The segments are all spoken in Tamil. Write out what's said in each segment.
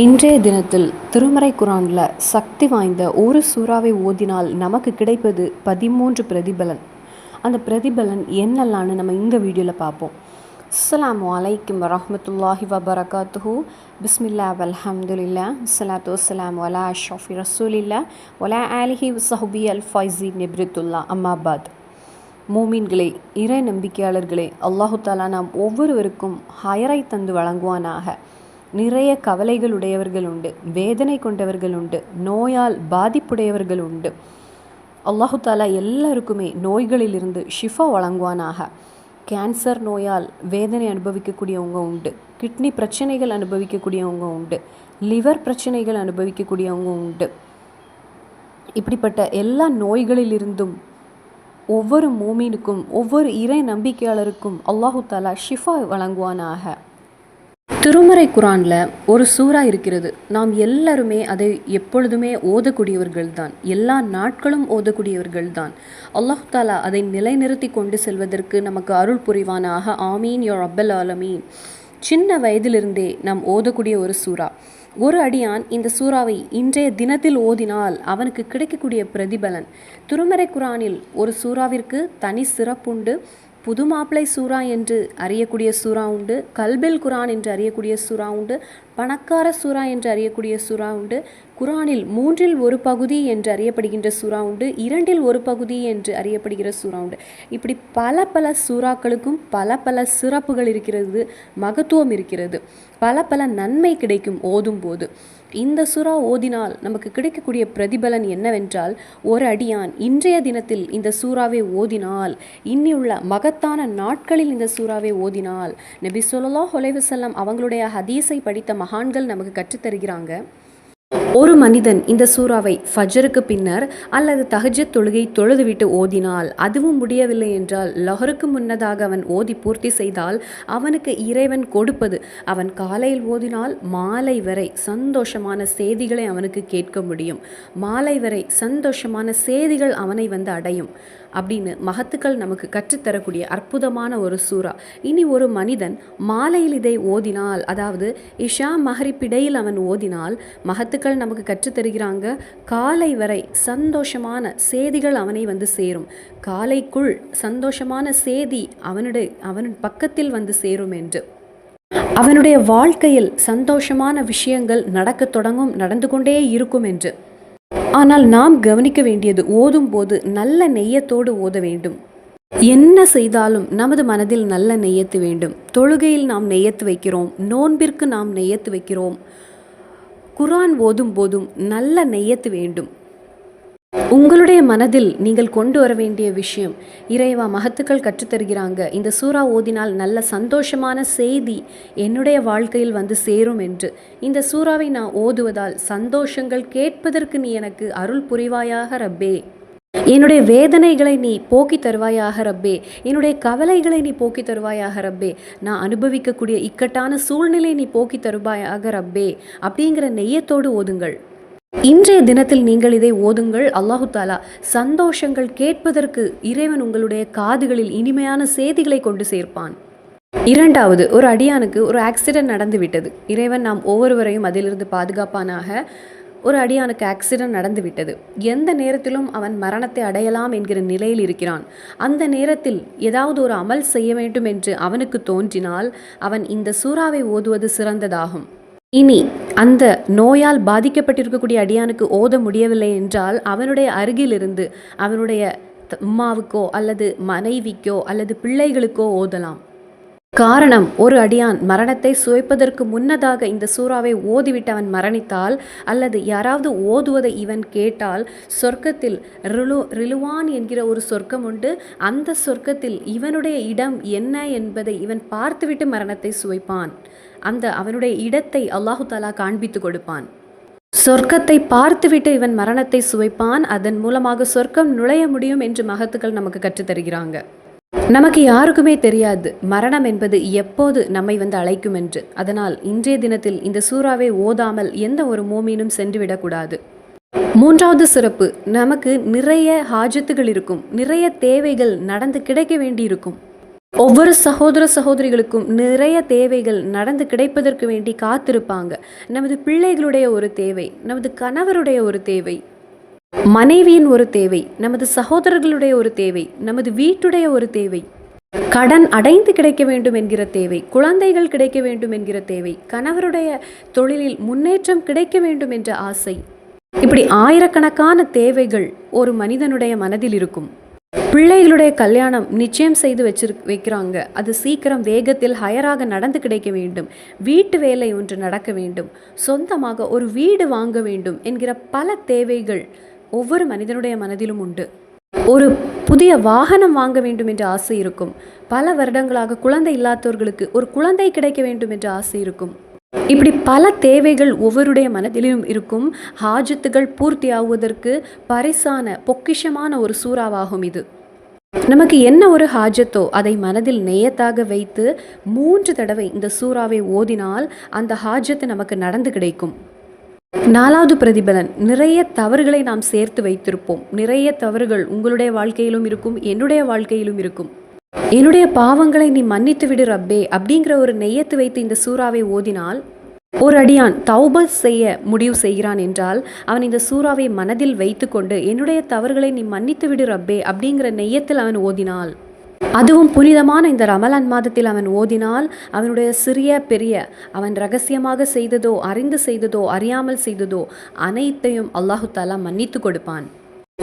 இன்றைய தினத்தில் திருமறை குரானில் சக்தி வாய்ந்த ஒரு சூறாவை ஓதினால் நமக்கு கிடைப்பது பதிமூன்று பிரதிபலன். அந்த பிரதிபலன் என்னெல்லாம்னு நம்ம இந்த வீடியோவில் பார்ப்போம். அஸ்ஸலாமு அலைக்கும் வரமத்துல்லாஹி வபரகாத்துஹு. பிஸ்மில்லா வல்ஹம்துலில்லா சலாத்து வலாம் வலா ஷஃபி ரசூலில்லா. ஒலா ஆலிஹி வசஹுபி அல் ஃபைசி நிப்ரித்துல்லா. அம்மாபாத் மூமீன்களே இறை நம்பிக்கையாளர்களே அல்லாஹு தாலா நாம் ஒவ்வொருவருக்கும் ஹயரை தந்து வழங்குவானாக. நிறைய கவலைகள் உடையவர்கள் உண்டு வேதனை கொண்டவர்கள் உண்டு நோயால் பாதிப்புடையவர்கள் உண்டு. அல்லாஹு தாலா எல்லாருக்குமே நோய்களிலிருந்து ஷிஃபா வழங்குவானாக. கேன்சர் நோயால் வேதனை அனுபவிக்கக்கூடியவங்க உண்டு கிட்னி பிரச்சனைகள் அனுபவிக்கக்கூடியவங்க உண்டு லிவர் பிரச்சனைகள் அனுபவிக்கக்கூடியவங்க உண்டு. இப்படிப்பட்ட எல்லா நோய்களிலிருந்தும் ஒவ்வொரு மூமீனுக்கும் ஒவ்வொரு இறை நம்பிக்கையாளருக்கும் அல்லாஹு தாலா ஷிஃபா வழங்குவானாக. திருமறை குரானில் ஒரு சூறா இருக்கிறது. நாம் எல்லாருமே அதை எப்பொழுதுமே ஓதக்கூடியவர்கள் தான் எல்லா நாட்களும் ஓதக்கூடியவர்கள் தான் அல்லாஹு தாலா அதை நிலைநிறுத்தி கொண்டு செல்வதற்கு நமக்கு அருள் புரிவானாக. ஆமீன் யோர் அப்பல் ஆலமீன். சின்ன வயதிலிருந்தே நாம் ஓதக்கூடிய ஒரு சூறா. ஒரு அடியான் இந்த சூறாவை இன்றைய தினத்தில் ஓதினால் அவனுக்கு கிடைக்கக்கூடிய பிரதிபலன். திருமறை குரானில் ஒரு சூறாவிற்கு தனி சிறப்புண்டு. புது மாப்பிளை சூறா என்று அறியக்கூடிய சூறா உண்டு கல்பில் குரான் என்று அறியக்கூடிய சூறா உண்டு பணக்கார சூறா என்று அறியக்கூடிய சூறா உண்டு குரானில் மூன்றில் ஒரு பகுதி என்று அறியப்படுகின்ற சூறா உண்டு இரண்டில் ஒரு பகுதி என்று அறியப்படுகிற சூறா உண்டு. இப்படி பல பல சூறாக்களுக்கும் பல பல சிறப்புகள் இருக்கிறது மகத்துவம் இருக்கிறது பல பல நன்மை கிடைக்கும் ஓதும் போது. இந்த சுறா ஓதினால் நமக்கு கிடைக்கக்கூடிய பிரதிபலன் என்னவென்றால் ஒரு அடியான் இன்றைய தினத்தில் இந்த சூறாவை ஓதினால் இன்னியுள்ள மகத்தான நாட்களில் இந்த சூறாவை ஓதினால் நபி சொல்லா ஹொலைவசல்லாம் அவங்களுடைய ஹதீஸை படித்த மகான்கள் நமக்கு கற்றுத்தருகிறாங்க. ஒரு மனிதன் இந்த சூறாவை ஃபஜருக்கு பின்னர் அல்லது தஹஜத் தொழுகை தொழுதுவிட்டு ஓதினால் அதுவும் முடியவில்லை என்றால் லஹருக்கு முன்னதாக அவன் ஓதி பூர்த்தி செய்தால் அவனுக்கு இறைவன் கொடுப்பது. அவன் காலையில் ஓதினால் மாலை வரை சந்தோஷமான செய்திகளை அவனுக்கு கேட்க முடியும். மாலை வரை சந்தோஷமான செய்திகள் அவனை வந்து அடையும். அப்படின்னு மகத்துக்கள் நமக்கு கற்றுத்தரக்கூடிய அற்புதமான ஒரு சூறா. இனி ஒரு மனிதன் மாலையில் இதை ஓதினால் அதாவது இஷா மஹரிப்பிடையில் அவன் ஓதினால் மகத்துக்கள் நமக்கு கற்றுத்தருகிறாங்க காலை வரை சந்தோஷமான செய்திகள் அவனை வந்து சேரும். காலைக்குள் சந்தோஷமான செய்தி அவனுடைய அவன் பக்கத்தில் வந்து சேரும் என்று. அவனுடைய வாழ்க்கையில் சந்தோஷமான விஷயங்கள் நடக்கத் தொடங்கும் நடந்து கொண்டே இருக்கும் என்று. ஆனால் நாம் கவனிக்க வேண்டியது ஓதும் போது நல்ல நெய்யத்தோடு ஓத வேண்டும். என்ன செய்தாலும் நமது மனதில் நல்ல நெய்யத்து வேண்டும். தொழுகையில் நாம் நெய்யத்து வைக்கிறோம். நோன்பிற்கு நாம் நெய்யத்து வைக்கிறோம். குரான் ஓதும் போதும் நல்ல நெய்யத்து வேண்டும். உங்களுடைய மனதில் நீங்கள் கொண்டு வர வேண்டிய விஷயம் இறைவா மகத்துக்கள் கற்றுத்தருகிறாங்க. இந்த சூறா ஓதினால் நல்ல சந்தோஷமான செய்தி என்னுடைய வாழ்க்கையில் வந்து சேரும் என்று. இந்த சூறாவை நான் ஓதுவதால் சந்தோஷங்கள் கேட்பதற்கு நீ எனக்கு அருள் புரிவாயாக ரப்பே. என்னுடைய வேதனைகளை நீ போக்கி தருவாயாக ரப்பே. என்னுடைய கவலைகளை நீ போக்கி தருவாயாக ரப்பே. நான் அனுபவிக்கக்கூடிய இக்கட்டான சூழ்நிலை நீ போக்கி தருவாயாக ரப்பே. அப்படிங்கிற நெய்யத்தோடு ஓதுங்கள். இன்றைய தினத்தில் நீங்கள் இதை ஓதுங்கள். அல்லாஹு தாலா சந்தோஷங்கள் கேட்பதற்கு இறைவன் உங்களுடைய காதுகளில் இனிமையான செய்திகளை கொண்டு சேர்ப்பான். இரண்டாவது ஒரு அடியானுக்கு ஒரு ஆக்சிடென்ட் நடந்து விட்டது இறைவன் நாம் ஒவ்வொருவரையும் அதிலிருந்து பாதுகாப்பானாக ஒரு அடியானுக்கு ஆக்சிடென்ட் நடந்து விட்டது எந்த நேரத்திலும் அவன் மரணத்தை அடையலாம் என்கிற நிலையில் இருக்கிறான். அந்த நேரத்தில் ஏதாவது ஒரு அமல் செய்ய வேண்டும் என்று அவனுக்கு தோன்றினால் அவன் இந்த சூறாவை ஓதுவது சிறந்ததாகும். இனி அந்த நோயால் பாதிக்கப்பட்டிருக்கக்கூடிய அடியானுக்கு ஓத முடியவில்லை என்றால் அவனுடைய அருகிலிருந்து அவனுடைய அம்மாவுக்கோ அல்லது மனைவிக்கோ அல்லது பிள்ளைகளுக்கோ ஓதலாம். காரணம் ஒரு அடியான் மரணத்தை சுவைப்பதற்கு முன்னதாக இந்த சூறாவை ஓதிவிட்டு அவன் மரணித்தால் அல்லது யாராவது ஓதுவதை இவன் கேட்டால் சொர்க்கத்தில் ரிலு ரிலுவான் என்கிற ஒரு சொர்க்கம் உண்டு. அந்த சொர்க்கத்தில் இவனுடைய இடம் என்ன என்பதை இவன் பார்த்துவிட்டு மரணத்தை சுவைப்பான். அந்த அவனுடைய இடத்தை அல்லாஹு தாலா காண்பித்து கொடுப்பான். சொர்க்கத்தை பார்த்துவிட்டு இவன் மரணத்தை சுவைப்பான். அதன் மூலமாக சொர்க்கம் நுழைய முடியும் என்று மகத்துக்கள் நமக்கு கற்றுத்தருகிறாங்க. நமக்கு யாருக்குமே தெரியாது. மரணம் என்பது எப்போது நம்மை வந்து அழைக்கும் என்று. அதனால் இன்றைய தினத்தில் இந்த சூறாவை ஓதாமல் எந்த ஒரு மோமீனும் சென்றுவிடக்கூடாது மூன்றாவது சிறப்பு நமக்கு நிறைய ஹாஜத்துகள் இருக்கும். நிறைய தேவைகள் நடந்து கிடைக்க வேண்டியிருக்கும். ஒவ்வொரு சகோதர சகோதரிகளுக்கும் நிறைய தேவைகள் நடந்து கிடைப்பதற்கு வேண்டி காத்திருப்பாங்க. நமது பிள்ளைகளுடைய ஒரு தேவை நமது கணவருடைய ஒரு தேவை மனைவியின் ஒரு தேவை நமது சகோதரர்களுடைய ஒரு தேவை நமது வீட்டுடைய ஒரு தேவை. கடன் அடைந்து கிடைக்க வேண்டும் என்கிற தேவை குழந்தைகள் கிடைக்க வேண்டும் என்கிற தேவை கணவருடைய தொழிலில் முன்னேற்றம் கிடைக்க வேண்டும் என்ற ஆசை. இப்படி ஆயிரக்கணக்கான தேவைகள் ஒரு மனிதனுடைய மனதில் இருக்கும். பிள்ளைகளுடைய கல்யாணம் நிச்சயம் செய்து வச்சிரு வைக்கிறாங்க. அது சீக்கிரம் வேகத்தில் ஹயராக நடந்து கிடைக்க வேண்டும். வீட்டு வேலை ஒன்று நடக்க வேண்டும். சொந்தமாக ஒரு வீடு வாங்க வேண்டும் என்கிற பல தேவைகள் ஒவ்வொரு மனிதனுடைய மனதிலும் உண்டு. ஒரு புதிய வாகனம் வாங்க வேண்டும் என்ற ஆசை இருக்கும். பல வருடங்களாக குழந்தை இல்லாதவர்களுக்கு ஒரு குழந்தை கிடைக்க வேண்டும் என்ற ஆசை இருக்கும். இப்படி பல தேவைகள் ஒவ்வொருடைய மனதிலும் இருக்கும். ஹாஜத்துகள் பூர்த்தி ஆகுவதற்கு பரிசான பொக்கிஷமான ஒரு சூறாவாகும் இது. நமக்கு என்ன ஒரு ஹாஜத்தோ அதை மனதில் நேயத்தாக வைத்து மூன்று தடவை இந்த சூறாவை ஓதினால் அந்த ஹாஜத்து நமக்கு நடந்து கிடைக்கும். நாலாவது பிரதிபலன் நிறைய தவறுகளை நாம் சேர்த்து வைத்திருப்போம். நிறைய தவறுகள் உங்களுடைய வாழ்க்கையிலும் இருக்கும் என்னுடைய வாழ்க்கையிலும் இருக்கும். என்னுடைய பாவங்களை நீ மன்னித்து விடு ரப்பே அப்படிங்கிற ஒரு நெய்யத்து வைத்து இந்த சூறாவை ஓதினால் ஒரு அடியான் தௌப செய்ய முடிவு செய்கிறான் என்றால் அவன் இந்த சூறாவை மனதில் வைத்துக்கொண்டு என்னுடைய தவறுகளை நீ மன்னித்து விடு ரப்பே அப்படிங்கிற நெய்யத்தில் அவன் ஓதினால். அதுவும் புனிதமான இந்த ரமலான் மாதத்தில் அவன் ஓதினால் அவனுடைய சிறிய பெரிய அவன் ரகசியமாக செய்ததோ அறிந்து செய்ததோ அறியாமல் செய்ததோ அனைத்தையும் அல்லாஹு தாலா மன்னித்து கொடுப்பான்.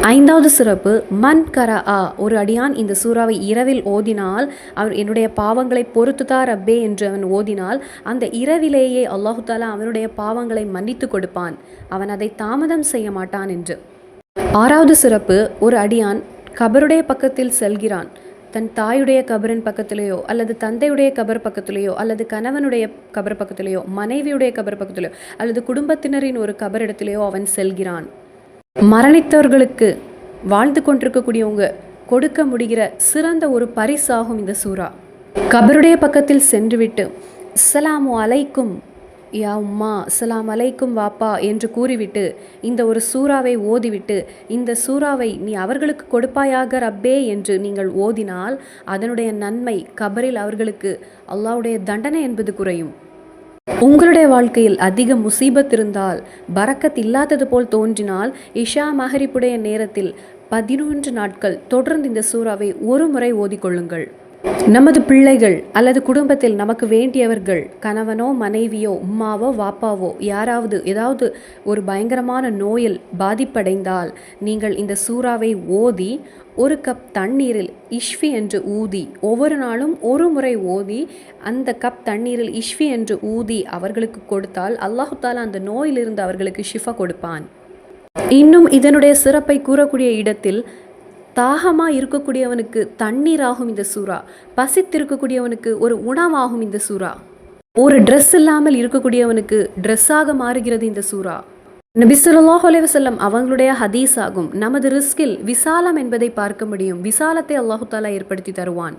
ஐந்தாவது சிறப்பு மன் கர ஆ ஒரு அடியான் இந்த சூறாவை இரவில் ஓதினால் அவர் என்னுடைய பாவங்களை பொறுத்துதார் அப்பே என்று அவன் ஓதினால் அந்த இரவிலேயே அல்லாஹு தாலா அவனுடைய பாவங்களை மன்னித்து கொடுப்பான். அவன் அதை தாமதம் செய்ய மாட்டான் என்று. ஆறாவது சிறப்பு ஒரு அடியான் கபருடைய பக்கத்தில் செல்கிறான். தன் தாயுடைய கபரின் பக்கத்திலேயோ அல்லது தந்தையுடைய கபர் பக்கத்திலேயோ அல்லது கணவனுடைய கபர் பக்கத்திலேயோ மனைவியுடைய கபர் பக்கத்திலேயோ அல்லது குடும்பத்தினரின் ஒரு கபரிடத்திலேயோ அவன் செல்கிறான். மரணித்தவர்களுக்கு வாழ்ந்து கொண்டிருக்கக்கூடியவங்க கொடுக்க முடிகிற சிறந்த ஒரு பரிசாகும் இந்த சூறா. கபருடைய பக்கத்தில் சென்றுவிட்டு அஸ்ஸலாமு அலைக்கும் யா உம்மா அஸ்லாம் அலைக்கும் வாப்பா என்று கூறிவிட்டு இந்த ஒரு சூறாவை ஓதிவிட்டு இந்த சூறாவை நீ அவர்களுக்கு கொடுப்பாயாக ரப்பே என்று நீங்கள் ஓதினால் அதனுடைய நன்மை கபரில் அவர்களுக்கு அல்லாவுடைய தண்டனை என்பது குறையும். உங்களுடைய வாழ்க்கையில் அதிக முசீபத் இருந்தால் பரக்கத் இல்லாதது போல் தோன்றினால் இஷா மஹரிப்புடைய நேரத்தில் பதினொன்று நாட்கள் தொடர்ந்து இந்த சூறாவை ஒரு முறை ஓதிக்கொள்ளுங்கள். நமது பிள்ளைகள் அல்லது குடும்பத்தில் நமக்கு வேண்டியவர்கள் கணவனோ மனைவியோ உம்மாவோ வாப்பாவோ யாராவது ஏதாவது ஒரு பயங்கரமான நோயில் பாதிப்படைந்தால் நீங்கள் இந்த சூறாவை ஓதி ஒரு கப் தண்ணீரில் இஷ்வி என்று ஊதி ஒவ்வொரு நாளும் ஒரு முறை ஓதி அந்த கப் தண்ணீரில் இஷ்வி என்று ஊதி அவர்களுக்கு கொடுத்தால் அல்லாஹு தாலா அந்த நோயிலிருந்து அவர்களுக்கு ஷிஃபா கொடுப்பான். இன்னும் இதனுடைய சிறப்பை கூறக்கூடிய இடத்தில் தாகமாக இருக்கக்கூடியவனுக்கு தண்ணீராகும் இந்த சூறா. பசித்திருக்கக்கூடியவனுக்கு ஒரு உணவாகும் இந்த சூறா. ஒரு ட்ரெஸ் இல்லாமல் இருக்கக்கூடியவனுக்கு ட்ரெஸ்ஸாக மாறுகிறது இந்த சூறா. நபிசுல்லாஹ் அலைவசல்லம் அவங்களுடைய ஹதீஸ் ஆகும். நமது ரிஸ்கில் விசாலம் என்பதை பார்க்க முடியும். விசாலத்தை அல்லாஹு தாலா ஏற்படுத்தி தருவான்.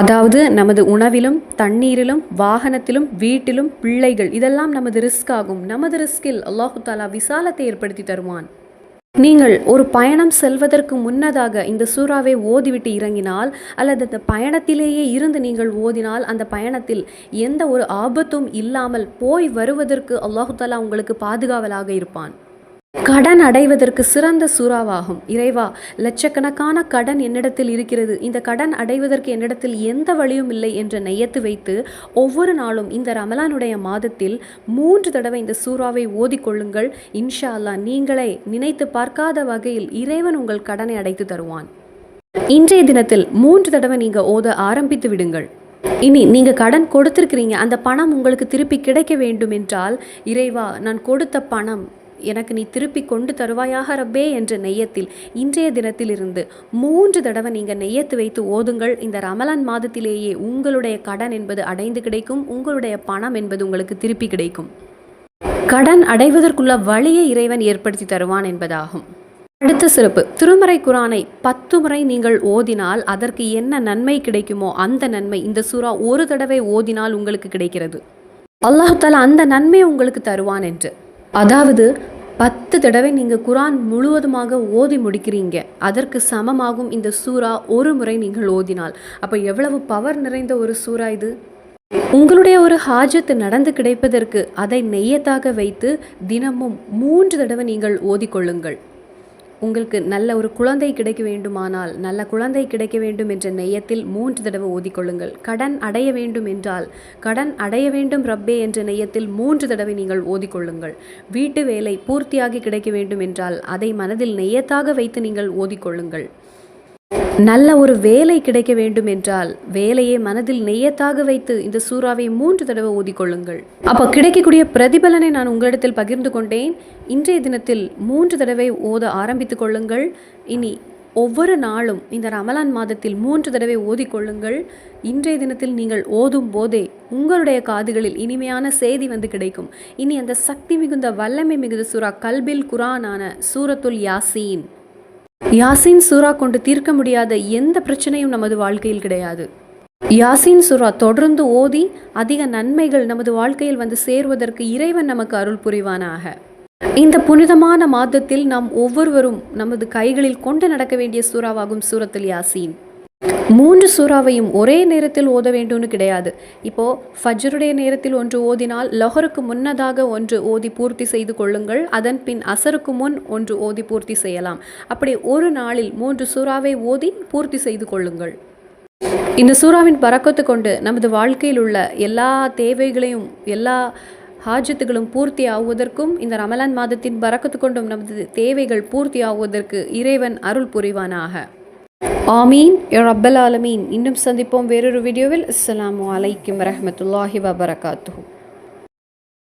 அதாவது நமது உணவிலும் தண்ணீரிலும் வாகனத்திலும் வீட்டிலும் பிள்ளைகள் இதெல்லாம் நமது ரிஸ்க் ஆகும். நமது ரிஸ்கில் அல்லாஹு தாலா விசாலத்தை ஏற்படுத்தி தருவான். நீங்கள் ஒரு பயணம் செல்வதற்கு முன்னதாக இந்த சூறாவை ஓதிவிட்டு இறங்கினால் அல்லது அந்த பயணத்திலேயே இருந்து நீங்கள் ஓதினால் அந்த பயணத்தில் எந்த ஒரு ஆபத்தும் இல்லாமல் போய் வருவதற்கு அல்லாஹு தாலா உங்களுக்கு பாதுகாவலாக இருப்பான். கடன் அடைவதற்கு சிறந்த சூறாவாகும். இறைவா லட்சக்கணக்கான கடன் என்னிடத்தில் இருக்கிறது. இந்த கடன் அடைவதற்கு என்னிடத்தில் எந்த வழியும் இல்லை என்று நெய்யத்து வைத்து ஒவ்வொரு நாளும் இந்த ரமலானுடைய மாதத்தில் மூன்று தடவை இந்த சூறாவை ஓதிக்கொள்ளுங்கள் இன்ஷா அல்லாஹ் நீங்களே நினைத்து பார்க்காத வகையில் இறைவன் உங்கள் கடனை அடைத்து தருவான். இன்றைய தினத்தில் மூன்று தடவை நீங்கள் ஓத ஆரம்பித்து விடுங்கள். இனி நீங்கள் கடன் கொடுத்திருக்கிறீங்க. அந்த பணம் உங்களுக்கு திருப்பி கிடைக்க வேண்டும் என்றால் இறைவா நான் கொடுத்த பணம் எனக்கு நீ திருப்பி கொண்டு தருவாயாக ரப்பே என்ற நெய்யத்தில் இன்றைய தினத்திலிருந்து மூன்று தடவை நீங்கள் நெய்யத்து வைத்து ஓதுங்கள். இந்த ரமலான் மாதத்திலேயே உங்களுடைய கடன் என்பது அடைந்து கிடைக்கும். உங்களுடைய பணம் என்பது உங்களுக்கு திருப்பி கிடைக்கும். கடன் அடைவதற்குள்ள வழியை இறைவன் ஏற்படுத்தி தருவான் என்பதாகும். அடுத்த சிறப்பு. திருமறை குரானை பத்து முறை நீங்கள் ஓதினால் அதற்கு என்ன நன்மை கிடைக்குமோ அந்த நன்மை இந்த சுறா ஒரு தடவை ஓதினால் உங்களுக்கு கிடைக்கிறது. அல்லாஹ் தாலா அந்த நன்மை உங்களுக்கு தருவான் என்று. அதாவது பத்து தடவை நீங்கள் குரான் முழுவதுமாக ஓதி முடிக்கிறீங்க. அதற்கு சமமாகும் இந்த சூறா ஒரு முறை நீங்கள் ஓதினால். அப்போ எவ்வளவு பவர் நிறைந்த ஒரு சூறா இது? உங்களுடைய ஒரு ஹாஜத்து நடந்து கிடைப்பதற்கு அதை நெய்யத்தாக வைத்து தினமும் மூன்று தடவை நீங்கள் ஓதிக்கொள்ளுங்கள். உங்களுக்கு நல்ல ஒரு குழந்தை கிடைக்க வேண்டுமானால் நல்ல குழந்தை கிடைக்க வேண்டும் என்ற நெய்யத்தில் மூன்று தடவை ஓதிக்கொள்ளுங்கள். கடன் அடைய வேண்டும் என்றால் கடன் அடைய வேண்டும் ரப்பே என்ற நெய்யத்தில் மூன்று தடவை நீங்கள் ஓதிக்கொள்ளுங்கள். வீட்டு வேலை பூர்த்தியாகி கிடைக்க வேண்டும் என்றால் அதை மனதில் நெய்யத்தாக வைத்து நீங்கள் ஓதிக்கொள்ளுங்கள். நல்ல ஒரு வேலை கிடைக்க வேண்டும் என்றால் வேலையை மனதில் நெய்யத்தாக வைத்து இந்த சூறாவை மூன்று தடவை ஓதிக்கொள்ளுங்கள். அப்போ கிடைக்கக்கூடிய பிரதிபலனை நான் உங்களிடத்தில் பகிர்ந்து கொண்டேன். இன்றைய தினத்தில் மூன்று தடவை ஓத ஆரம்பித்துக் கொள்ளுங்கள். இனி ஒவ்வொரு நாளும் இந்த ரமலான் மாதத்தில் மூன்று தடவை ஓதிக்கொள்ளுங்கள். இன்றைய தினத்தில் நீங்கள் ஓதும் போதே உங்களுடைய காதுகளில் இனிமையான செய்தி வந்து கிடைக்கும். இனி அந்த சக்தி மிகுந்த வல்லமை மிகுந்த சூறா கல்பில் குரானான சூரத்துல் யாசீன். யாசின் சூரா கொண்டு தீர்க்க முடியாத எந்த பிரச்சனையும் நமது வாழ்க்கையில் கிடையாது. யாசின் சுரா தொடர்ந்து ஓதி அதிக நன்மைகள் நமது வாழ்க்கையில் வந்து சேருவதற்கு இறைவன் நமக்கு அருள் புரிவானாக. இந்த புனிதமான மாதத்தில் நாம் ஒவ்வொருவரும் நமது கைகளில் கொண்டு நடக்க வேண்டிய சூறாவாகும் சூரத்தில் யாசின். மூன்று சூறாவையும் ஒரே நேரத்தில் ஓத வேண்டும்னு கிடையாது. இப்போது ஃபஜ்ருடைய நேரத்தில் ஒன்று ஓதினால் லொஹருக்கு முன்னதாக ஒன்று ஓதி பூர்த்தி செய்து கொள்ளுங்கள் அதன் பின் அசருக்கு முன் ஒன்று ஓதி பூர்த்தி செய்யலாம். அப்படி ஒரு நாளில் மூன்று சூறாவை ஓதி பூர்த்தி செய்து கொள்ளுங்கள். இந்த சூறாவின் பறக்கத்து கொண்டு நமது வாழ்க்கையில் உள்ள எல்லா தேவைகளையும் எல்லா ஹாஜத்துகளும் பூர்த்தி ஆகுவதற்கும் இந்த ரமலான் மாதத்தின் பறக்கத்து கொண்டும் நமது தேவைகள் பூர்த்தி ஆகுவதற்கு இறைவன் அருள் புரிவானாக. ஆமீன். ரப்பல் ஆலமீன். இன்னும் சந்திப்போம் வேறொரு வீடியோவில். அஸ்லாம் வலைக்கம் வரஹமத்துல்லாஹி வபரகாத்து